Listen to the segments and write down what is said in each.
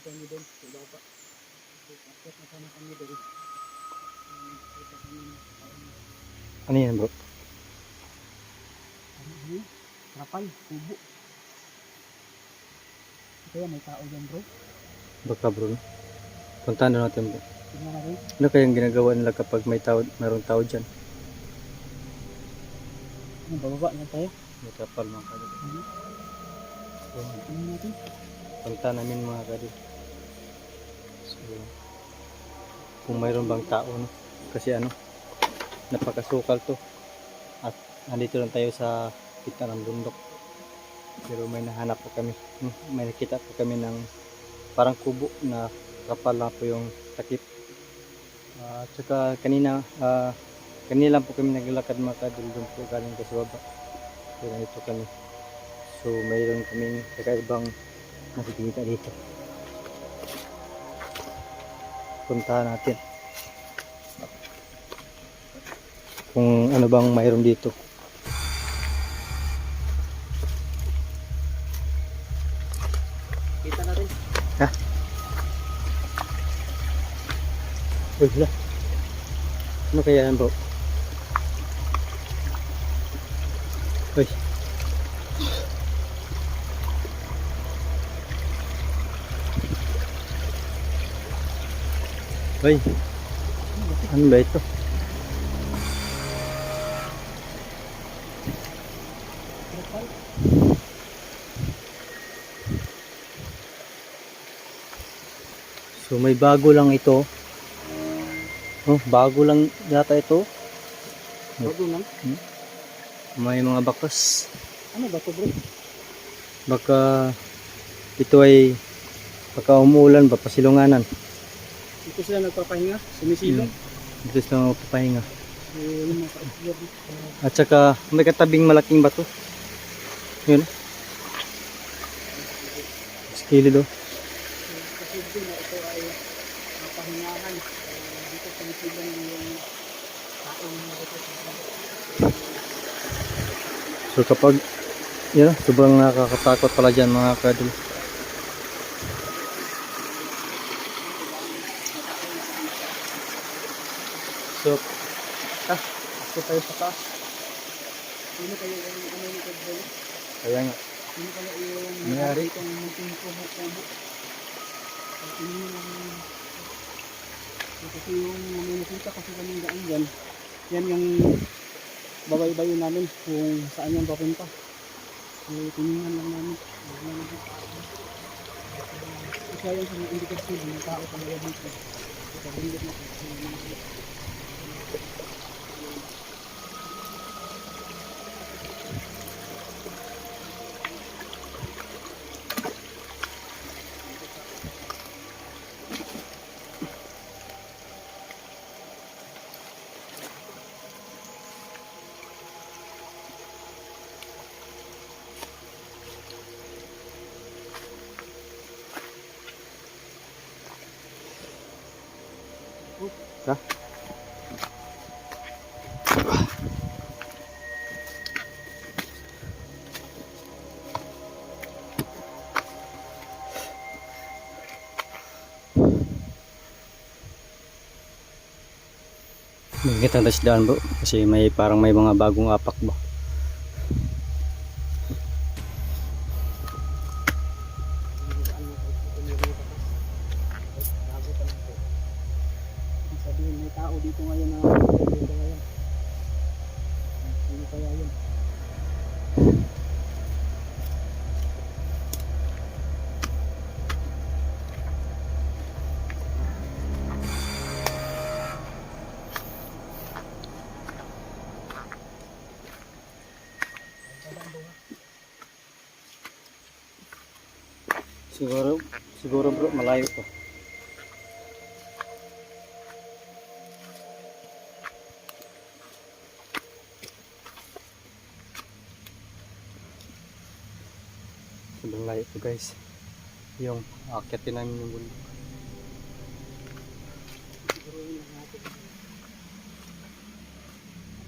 kami doon sa baba. So, akit na sana kami doon. Ano yan bro? ano yun? Trapal, kubo. Kaya may tao dyan bro. Baka bro. Puntahan na natin bro. Tingnan natin. Ano kayang ginagawa nila kapag may tao, mayroong tao dyan? Ano, bababa na tayo. May kapal mga kadol. Ano? Punta namin mga kadol. So, kung mayroon bang tao no? Kasi ano, napakasukal to. At nandito lang tayo sa gitna ng bundok. Pero may nahanap po kami. May nakita po kami ng parang kubo na kapal lang po yung takip. At saka kanina, ah, kanina lang po kami naglalakad mga kadol doon po galing ko sa baba. So nandito kami. So mayroon kaming kakaibang nakikita dito. Puntahan natin. Kung ano bang mayroon dito. Kita natin. Uy, hala. Ano kaya yan bro? Uy. Uy. Ano ba ito? So may bago lang ito. Oh, bago lang yata ito. Bago lang. May mga bakas. Ano ba to bro? Baka ito ay baka umuulan ba pasilunganan. Dito sila nagpapahinga. Sumisilong. Dito sila ka-observe dito. At saka may katabing malaking bato. Yun. Skilid oh. Kasi din na ito ay uh, pahingahan. Uh, dito sumisilang yung tao na dito sa baba. So kapag yun, sobrang nakakatakot pala dyan mga kadol. So, Ah, ako tayo sa taas. Sino kayo yung ano yung kagbalo? kaya nga. Sino kaya yung Nangyari? itong munting kubo-kubo? At yun yung kasi yung may nakita kasi kami daan dyan, yan yung babaybayin namin kung saan yan papunta. So, tinignan lang namin. Isa yan sa mga indikasyon ng tao talaga dito. So, pabindot na Ha? Magkita ang tasdaan bro kasi may parang may mga bagong apak ba. Siguro siguro bro malayo to. Sobrang layo to guys. Yung akyatin namin yung bundok. Siguro yun ang natin.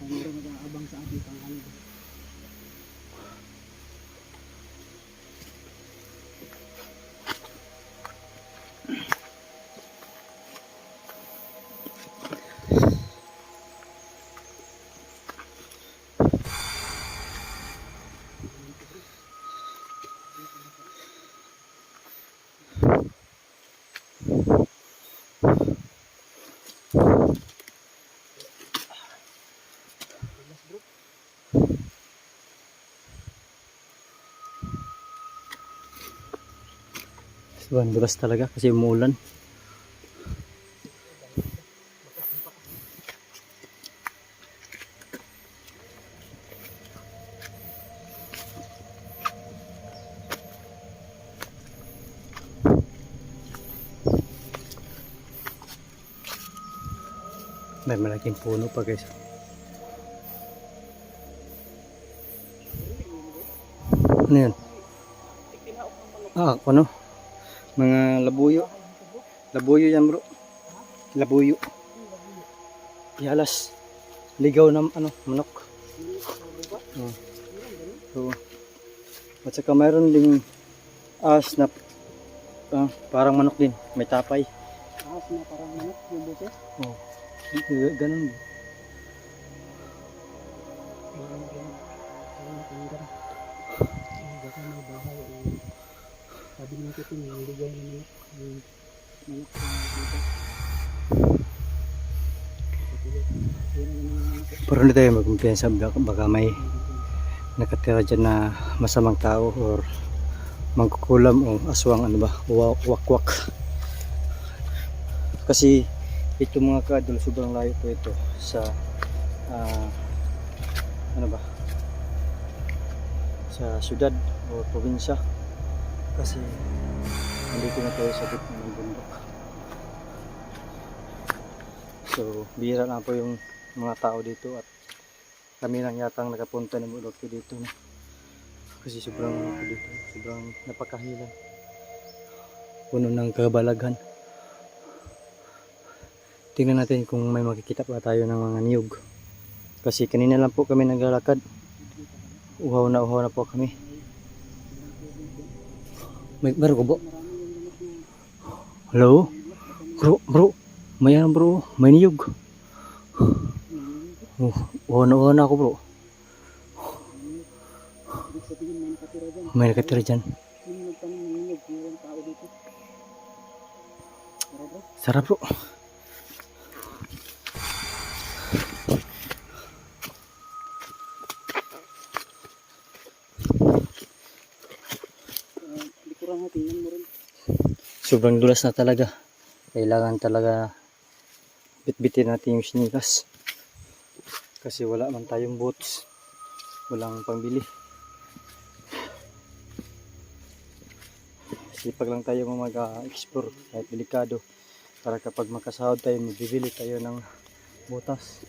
Kung meron nag-aabang sa ating tanghali. Sobrang dulas talaga kasi umuulan. May malaking puno pa guys. Ano yun? Ah, ano? Mga labuyo. Labuyo yan bro. Labuyo. Yalas. Ligaw na ano, manok. Oh. So, at saka mayroon ding as na ah, parang manok din. May tapay. Ahas na parang manok yung boses. Oh. Ganun. Sabi ng kitin, yung ligay na manok. Yung manok ang mga Pero hindi tayo magkumpiyansa baka, may nakatira dyan na masamang tao or mangkukulam o aswang ano ba, wa- wakwak. Kasi ito mga kadol, sobrang layo po ito sa ah, ano ba? Sa syudad o probinsya. Kasi nandito na tayo sa gitna ng bundok. So bihira na po yung mga tao dito at kami lang yatang nakapunta ng Bulokyo dito no? kasi sobrang dito sobrang napakahilan puno ng kabalaghan tingnan natin kung may makikita pa tayo ng mga niyog. Kasi kanina lang po kami naglalakad. Uhaw na uhaw na po kami. May meron ko po. Hello? Bro bro. May ano bro? May niyog. Oh, uhaw na uhaw na ako bro. May nakatira dyan. may nakatira dyan Yung nagtanong ng niyog, mayroong tao dito. Tara bro. sarap bro Uh, mo, tingnan mo rin. sobrang dulas na talaga. Kailangan talaga bitbitin natin yung sinikas kasi wala man tayong boots. Walang pangbili sipag lang tayo mag-explore kahit delikado. Para kapag makasahod tayo magbibili tayo ng butas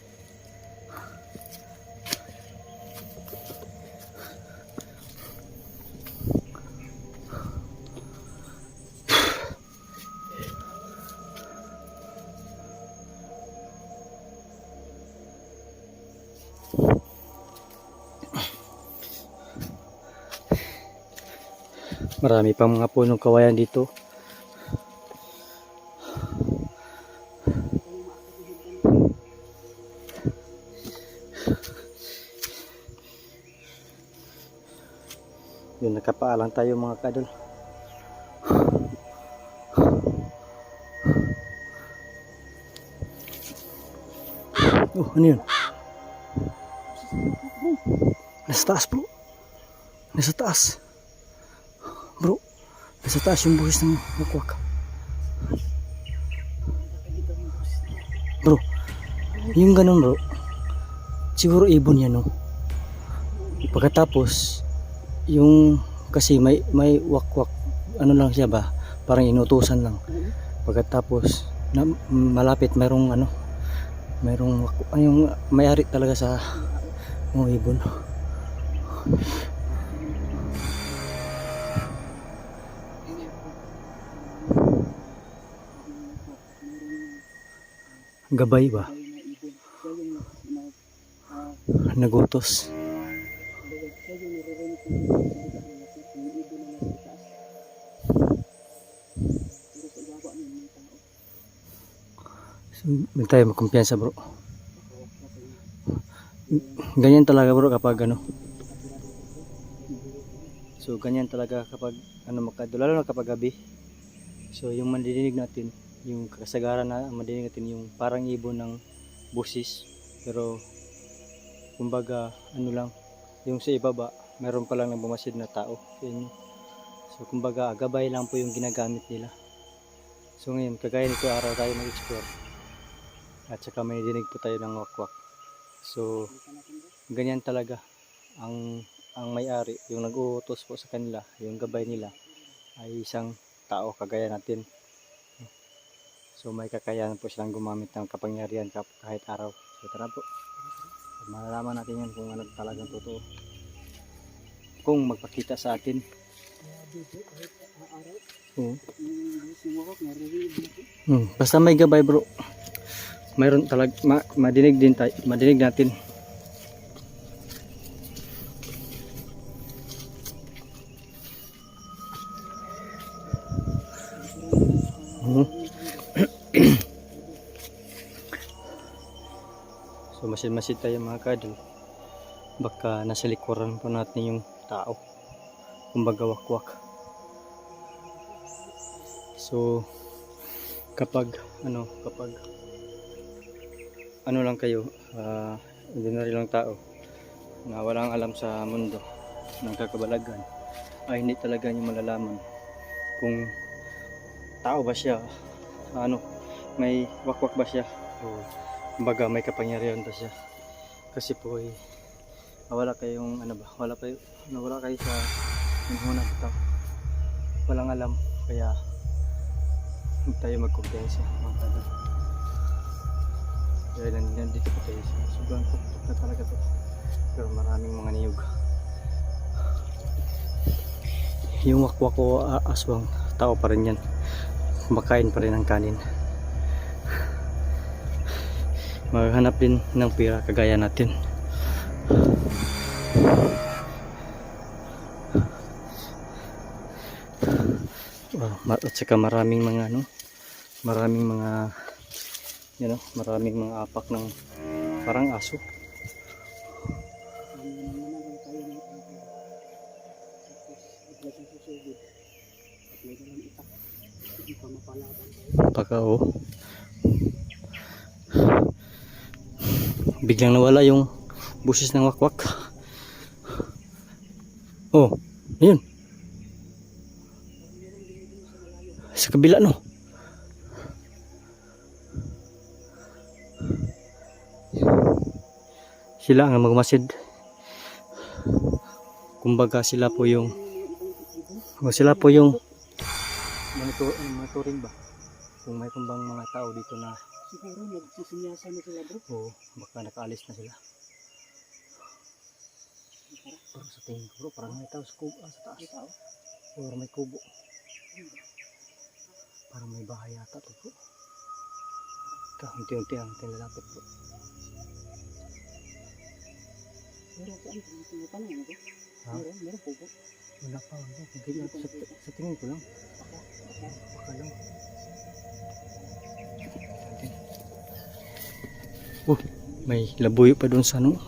marami pang mga punong kawayan dito. Yun nakapaalang tayo mga kadol oh ano yun? Nasa taas bro nasa taas bro nasa taas yung buhis ng wakwak bro yung ganun bro siguro ibon yan no? Pagkatapos yung kasi may may wakwak ano lang siya ba parang inutusan lang. Pagkatapos na malapit mayroong ano mayroong ay, yung may-ari talaga sa mga ibon Nun, may tao. so, hindi tayo magkumpiyansa bro. Ganyan talaga bro kapag ano. So ganyan talaga kapag ano makadula lalo na kapag gabi. So yung mandidinig natin yung kasagaran na madinig natin yung parang ibon ng busis. Pero kumbaga ano lang yung sa ibaba meron pa lang na bumasid na tao. Sa inyo. So kumbaga gabay lang po yung ginagamit nila. So ngayon kagaya nito araw tayo mag-explore. At saka may dinig po tayo ng wakwak. So ganyan talaga ang ang may-ari. Yung nag-uutos po sa kanila yung gabay nila ay isang tao kagaya natin so may kakayahan po silang gumamit ng kapangyarihan kap- kahit araw so tara po malalaman natin yan kung ano talagang totoo kung magpakita sa atin dito. Hmm, basta may gabay bro. Mayroon talag ma, madinig din tayo, madinig natin. Masid-masid tayo mga kadol. Baka nasa likuran po natin yung tao. Kumbaga wakwak. So kapag ano kapag ano lang kayo ah ordinary lang tao na walang alam sa mundo ng kakabalagan ay hindi talaga niyo malalaman kung tao ba siya ano may wakwak ba siya o kumbaga may kapangyarihan ba siya. Kasi po ay wala kayong ano ba wala kayo wala kayo sa hinuna bitaw walang alam kaya huwag tayo magkumpiyansa mga kadol dahil nan- nandito po tayo sa sobrang tuktok na talaga to. Pero maraming mga niyog. Yung wakwak o a- aswang tao pa rin yan. Kumakain pa rin ng kanin maghanap din ng pira kagaya natin. Ma- at saka maraming mga ano maraming mga you know, maraming mga apak ng parang aso. Ano naman naman tayo ng araw. Tapos, bigla siyang susugod. At may dalang itak. Hindi pa mapalaban tayo. baka oh biglang nawala yung busis ng wakwak. Oh yun sa kabila no? Sila ang magmasid. Kumbaga sila po yung o, sila po yung monitor, monitoring ba? Kung may bang mga tao dito na Siguro nagsisinyasan na sila bro. o baka nakaalis na sila pero sa tingin ko bro parang may tao sa kubo ah, sa taas May tao. or may kubo parang may bahay yata to bro ito unti-unti ang tinalapit bro Meron saan? Tinatanong ano ba? Ha? Meron, meron ba? wala pa bro sa, sa tingin ko lang Baka, baka lang oh may labuyo pa doon sa ano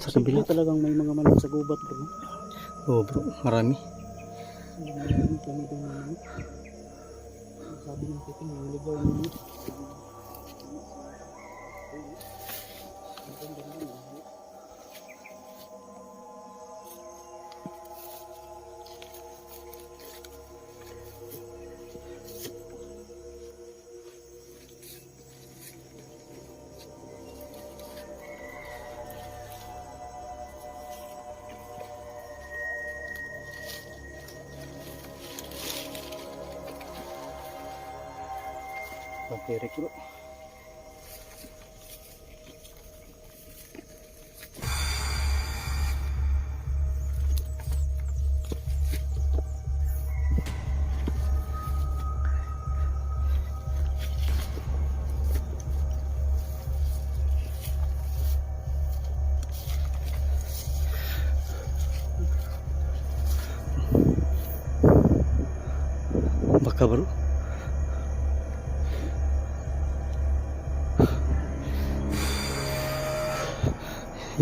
sa kabila talagang may mga manok sa gubat bro. oh bro marami Meron kami doon. Sabi ng titing, yung ligaw ng Pagkirik bro.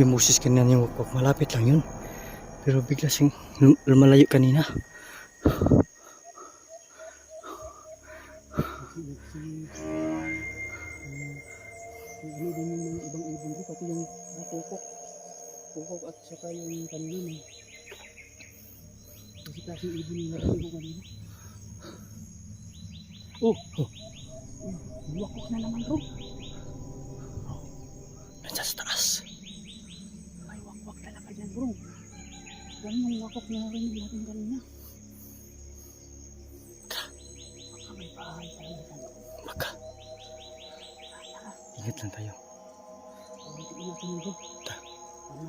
Yung Moses kanina yung wakwak, malapit lang yun. Pero bigla siyang lum- lumalayo kanina. pukok. At saka yung kanina kasi kasi ibon yung narinig ko kanina. Oh! Oh. Luwakok na naman bro. Nandiyan sa taas. May wakwak talaga dyan bro. Yan yung wakok na narinig natin kanina. Baka may bahay talaga dyan. Baka. Ingat lang tayo. Ulitin natin yun bro. Ta. Ano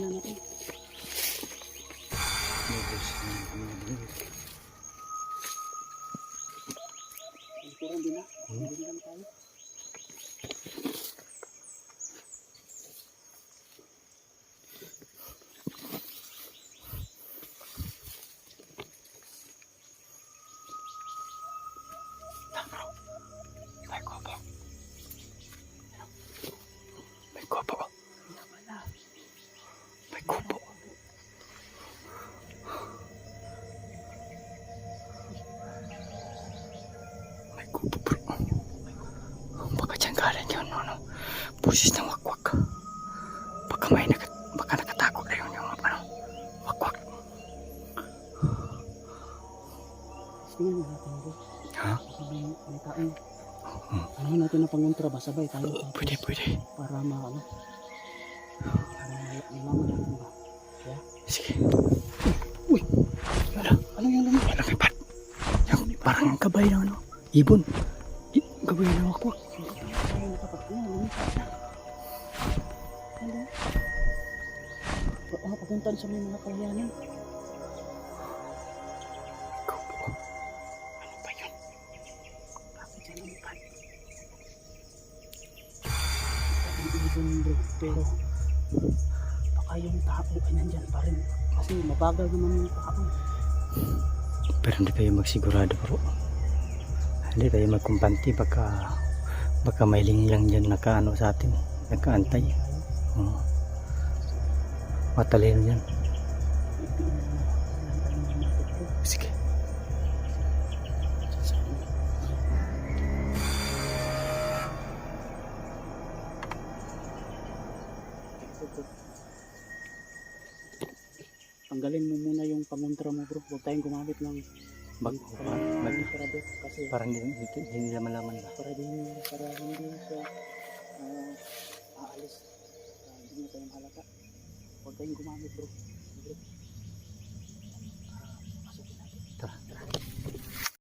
na natin? Medyo sinunod. Likuran Pusis ng wakwak. Baka may nakat baka nakatago na yun yung ano, wakwak. Mo natin bro. Ha? May, may taong Hmm. ano natin na pangontra ba? Sabay tayo. tapos Pwede, pwede. Para ma ano. Para malaman natin ba? Sige. Uy! Wala. Ano yung lumipad? May lumipad. Yung, parang yung gabay ng ano, ibon. Gabay ng wakwak. Hindi tayo nakapag ano, lumipad na. Ah, papuntan sa may mga ibon bro, pero baka yung tao ay nandyan pa rin. Kasi mabagal naman yung tao. Pero hindi tayo magsigurado bro. Hindi tayo magkumpanti baka baka may linglang dyan nakaano sa atin. Nakaantay. Oo. Matalino yan. Sige. Tanggalin mo muna yung pangontra mo bro. Huwag tayong gumamit ng Bag, pangontra bro. Kasi parang hindi, hindi, hindi malaman ba? para din para hindi siya ah, aalis. Hindi na tayo mahalata. Huwag tayong gumamit bro.